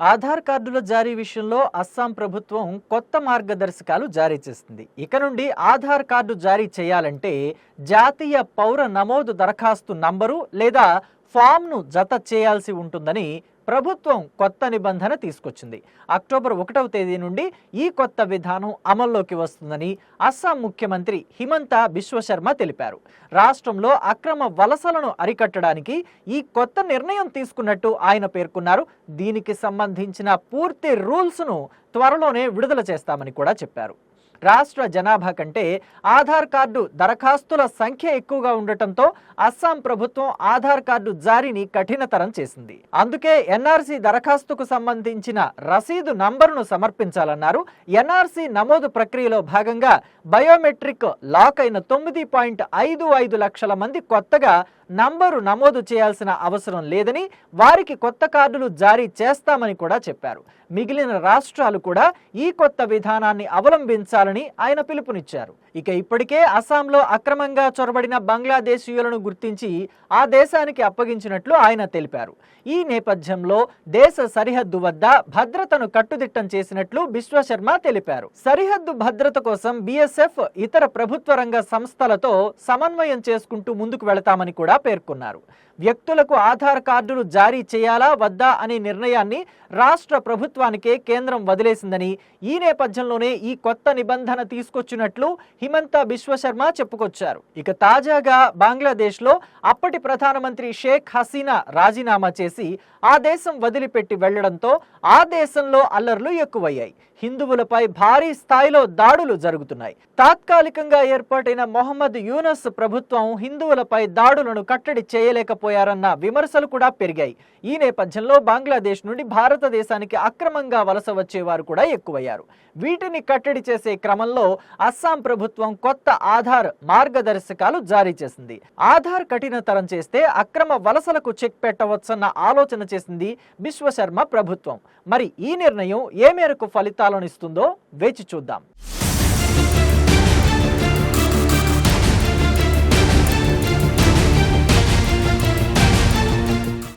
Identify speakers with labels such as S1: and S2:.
S1: ఆధార్ కార్డుల జారీ విషయంలో అస్సాం ప్రభుత్వం కొత్త మార్గదర్శకాలు జారీ చేస్తుంది. ఇక నుండి ఆధార్ కార్డు జారీ చేయాలంటే జాతీయ పౌర నమోదు దరఖాస్తు నంబరు లేదా ఫామ్ను జత చేయాల్సి ఉంటుందని ప్రభుత్వం కొత్త నిబంధన తీసుకొచ్చింది. అక్టోబర్ ఒకటవ తేదీ నుండి ఈ కొత్త విధానం అమల్లోకి వస్తుందని అస్సాం ముఖ్యమంత్రి హిమంత బిశ్వశర్మ తెలిపారు. రాష్ట్రంలో అక్రమ వలసలను అరికట్టడానికి ఈ కొత్త నిర్ణయం తీసుకున్నట్టు ఆయన పేర్కొన్నారు. దీనికి సంబంధించిన పూర్తి రూల్స్ను త్వరలోనే విడుదల చేస్తామని కూడా చెప్పారు. రాష్ట్ర జనాభా కంటే ఆధార్ కార్డు దరఖాస్తుల సంఖ్య ఎక్కువగా ఉండటంతో అస్సాం ప్రభుత్వం ఆధార్ కార్డు జారీని కఠినతరం చేసింది. అందుకే ఎన్ఆర్సీ దరఖాస్తుకు సంబంధించిన రసీదు నంబరును సమర్పించాలన్నారు. ఎన్ఆర్సీ నమోదు ప్రక్రియలో భాగంగా బయోమెట్రిక్ లాక్ అయిన తొమ్మిది పాయింట్ ఐదు ఐదు లక్షల మంది కొత్తగా నంబరు నమోదు చేయాల్సిన అవసరం లేదని వారికి కొత్త కార్డులు జారీ చేస్తామని కూడా చెప్పారు. మిగిలిన రాష్ట్రాలు కూడా ఈ కొత్త విధానాన్ని అవలంబించాలని ఆయన పిలుపునిచ్చారు. ఇక ఇప్పటికే అస్సాంలో అక్రమంగా చొరబడిన బంగ్లాదేశీయులను గుర్తించి ఆ దేశానికి అప్పగించినట్లు ఆయన తెలిపారు. ఈ నేపథ్యంలో దేశ సరిహద్దు వద్ద భద్రతను కట్టుదిట్టం చేసినట్లు బిశ్వశర్మ తెలిపారు. సరిహద్దు భద్రత కోసం బీఎస్ఎఫ్ ఇతర ప్రభుత్వ రంగ సంస్థలతో సమన్వయం చేసుకుంటూ ముందుకు వెళతామని కూడా పేర్కొన్నారు. వ్యక్తులకు ఆధార్ కార్డులు జారీ చేయాలా వద్దా అనే నిర్ణయాన్ని రాష్ట్ర ప్రభుత్వానికే కేంద్రం వదిలేసిందని ఈ నేపథ్యంలోనే ఈ కొత్త నిబంధన తీసుకొచ్చినట్లు హిమంత బిశ్వశర్మ చెప్పుకొచ్చారు. ఇక తాజాగా బంగ్లాదేశ్లో అప్పటి ప్రధానమంత్రి షేక్ హసీనా రాజీనామా చేసి ఆ దేశం వదిలిపెట్టి వెళ్ళడంతో ఆ దేశంలో అల్లర్లు ఎక్కువయ్యాయి. హిందువులపై భారీ స్థాయిలో దాడులు జరుగుతున్నాయి. తాత్కాలికంగా ఏర్పాటైన మొహమ్మద్ యూనస్ ప్రభుత్వం హిందువులపై దాడులను కట్టడి చేయలేకపోయారన్న విమర్శలు కూడా పెరిగాయి. ఈ నేపథ్యంలో బంగ్లాదేశ్ నుండి భారతదేశానికి అక్రమంగా వలస వచ్చేవారు కూడా ఎక్కువయ్యారు. వీటిని కట్టడి చేసే క్రమంలో అస్సాం ప్రభుత్వం కొత్త ఆధార్ మార్గదర్శకాలు జారీ చేసింది. ఆధార్ కఠినతరం చేస్తే అక్రమ వలసలకు చెక్ పెట్టవచ్చన్న ఆలోచన చేసింది విశ్వశర్మ ప్రభుత్వం. మరి ఈ నిర్ణయం ఏ మేరకు ఫలితాలను ఇస్తుందో వేచి చూద్దాం.